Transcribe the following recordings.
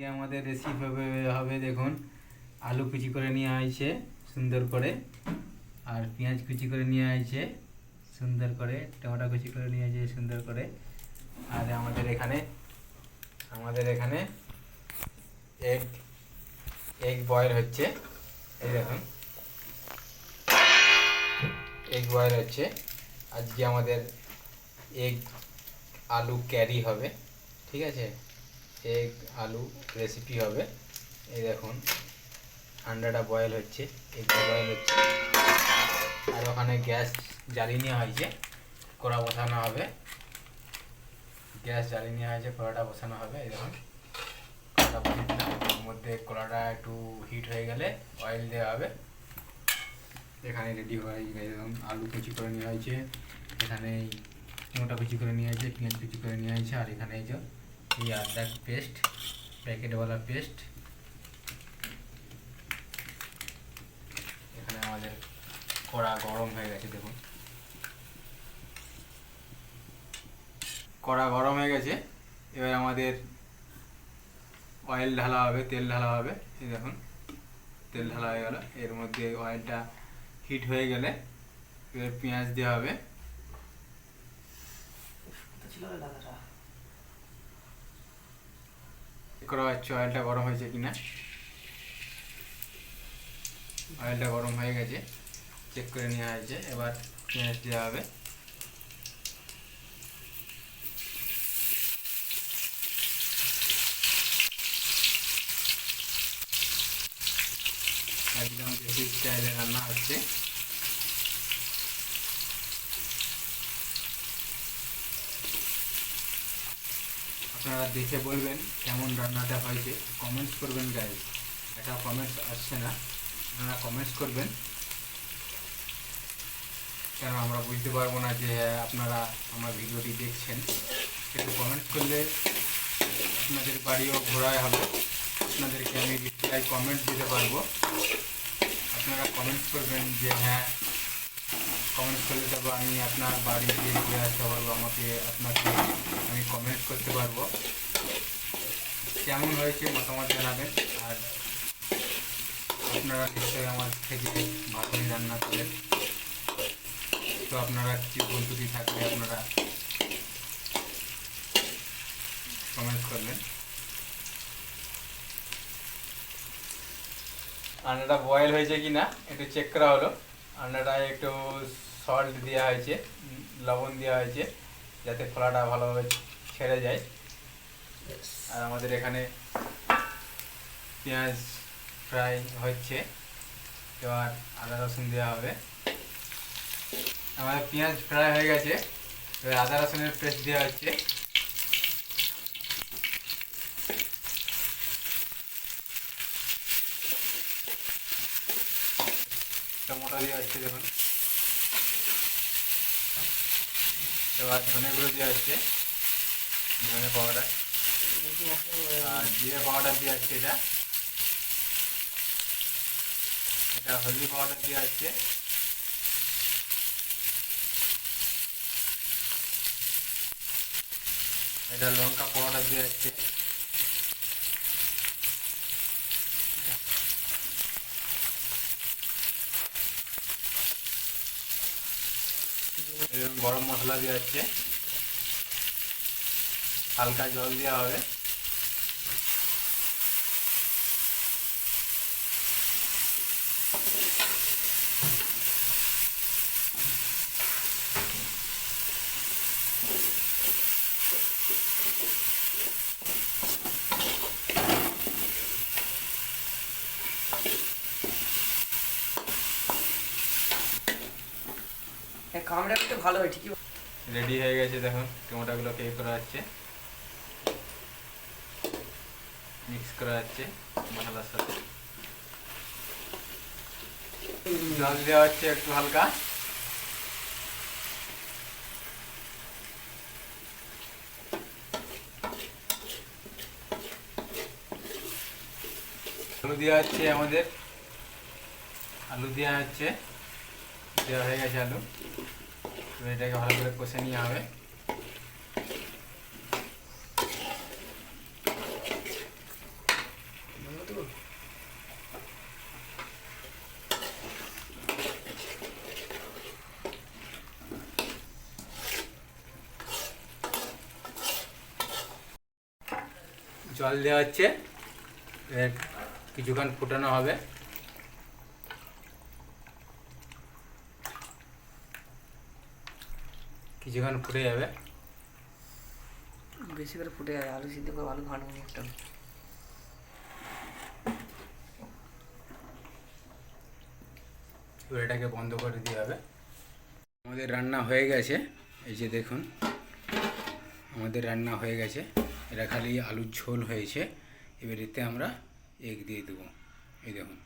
আজকে আমাদের রেসিপি হবে দেখুন, আলু কুচি করে নিয়ে আইছে সুন্দর করে, আর পেঁয়াজ কুচি করে নিয়ে আইছে সুন্দর করে, টমেটো কুচি করে নিয়ে আইছে সুন্দর করে, আর আমাদের এখানে আমাদের এখানে এগ এগ বয়েল হচ্ছে, এই দেখুন। এগ বয়েল হচ্ছে, আজকে আমাদের এগ আলু ক্যারি হবে, ঠিক আছে? এগ আলু রেসিপি হবে। এই দেখুন, আন্ডাটা বয়েল হচ্ছে এগটা বয়েল হচ্ছে। আর ওখানে গ্যাস জ্বালিয়ে নেওয়া হয়েছে, কড়া বসানো হবে। গ্যাস জ্বালিয়ে নেওয়া হয়েছে, কড়াটা বসানো হবে, এই দেখুন। কড়াটা বসিয়ে দিলাম। মধ্যে কড়াটা একটু হিট হয়ে গেলে অয়েল দেওয়া হবে। এখানে রেডি হয়ে গেছে আলু কুচি করে নেওয়া হয়েছে। এখানে মোটা কুচি করে নিয়ে হয়েছে, পেঁয়াজ কুচি করে নিয়ে হয়েছে, আর এখানে এই যে এই আদা পেস্ট প্যাকেটওয়ালা পেস্ট এখানে আমাদের কড়া গরম হয়ে গেছে, দেখুন। কড়া গরম হয়ে গেছে, এবার আমাদের অয়েল ঢালা হবে, তেল ঢালা হবে, এই দেখুন। তেল ঢালা হয়ে গেল, এর মধ্যে অয়েলটা হিট হয়ে গেলে এবার পেঁয়াজ দেওয়া হবে। চেক করা হচ্ছে অয়েলটা গরম হয়েছে কিনা। অয়েলটা গরম হয়ে গেছে। চেক করে নেওয়া হয়েছে। এবার পেঁয়াজ দেওয়া হবে। একদম দেশি স্টাইলে রান্না হচ্ছে। আপনারা দেখে বলবেন কেমন রান্নাটা হয়েছে। কমেন্টস করবেন গাইজ এটা কমেন্টস আসছে না। আপনারা কমেন্টস করবেন। কেন আমরা বুঝতে পারব না যে আপনারা আমার ভিডিওটি দেখছেন। একটু কমেন্টস করলে আপনাদের বাড়িও ঘোরায় হবে। আপনাদেরকে আমি কমেন্ট দিতে পারব। আপনারা কমেন্টস করবেন যে হ্যাঁ কমেন্টস করলে তবে আমি আপনার বাড়িতে গিয়ে আসতে পারব আমাকে আপনাকে আমি কমেন্ট করতে পারব। কেমন হয়েছে মতামত জানাবেন, আর আপনারা নিশ্চয়ই আমার থেকে ভালোই রান্না করেন। তো আপনারা কিছু বন্ধুটি থাকলে আপনারা কমেন্ট করবেন। আন্ডাটা বয়েল হয়েছে কি না একটু চেক করা হলো। আন্ডাটায় একটু সল্ট দেওয়া হয়েছে লবণ দেওয়া হয়েছে যাতে ফলাটা ভালোভাবে ছেড়ে যায়। আর আমাদের এখানে পেঁয়াজ ফ্রাই হচ্ছে। এবার আদা রসুন দেওয়া হবে। আমাদের পেঁয়াজ ফ্রাই হয়ে গেছে। এবার আদা রসুনের পেস্ট দেওয়া হচ্ছে। টমেটো দেখুন। এবার ধনে গুঁড়ো দেওয়া হচ্ছে ধনে পাউডার। আর জিরে পাউডার দেওয়া হচ্ছে এটা। এটা হলদি পাউডার দেওয়া হচ্ছে এটা লঙ্কা পাউডার দেওয়া হচ্ছে গরম মশলা দেওয়া হচ্ছে হালকা জল দেওয়া হবে। কামড়া করতে ভালো হয়, ঠিকই রেডি হয়ে গেছে, দেখুন, টমেটোগুলো কে করা যাচ্ছে মিক্স করা যাচ্ছে মশলার সাথে। জল দেওয়া হচ্ছে একটু হালকা। আলু দেওয়া হচ্ছে আমাদের। আলু দেওয়া হচ্ছে। দেওয়া হয়ে গেছে আলু। এটাকে ভালো করে কষে নিয়ে হবে। জল দেওয়া হচ্ছে। কিছুক্ষণ ফুটানো হবে। কিছুক্ষণ ফুটে যাবে। বেশি করে ফুটে যাবে আলু সিদ্ধ করে আলু ঘাঁটবো একটা। এবার এটাকে বন্ধ করে দিয়ে হবে। আমাদের রান্না হয়ে গেছে। এই যে দেখুন আমাদের রান্না হয়ে গেছে। এটা খালি আলুর ঝোল হয়েছে। এবার এতে আমরা এগ দিয়ে দেবো। এই দেখুন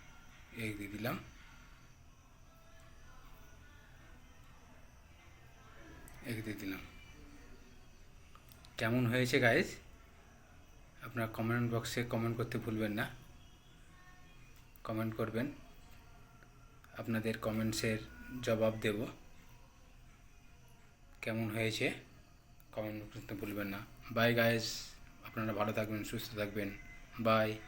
এগ দিয়ে দিলাম। এগ দিয়ে দিলাম। কেমন হয়েছে গাইজ আপনার কমেন্ট বক্সে কমেন্ট করতে ভুলবেন না। কমেন্ট করবেন। আপনাদের কমেন্টসের জবাব দেব। কেমন হয়েছে? কমেন্ট করতে ভুলবেন না। বাই গাইস আপনারা ভালো থাকবেন, সুস্থ থাকবেন। বাই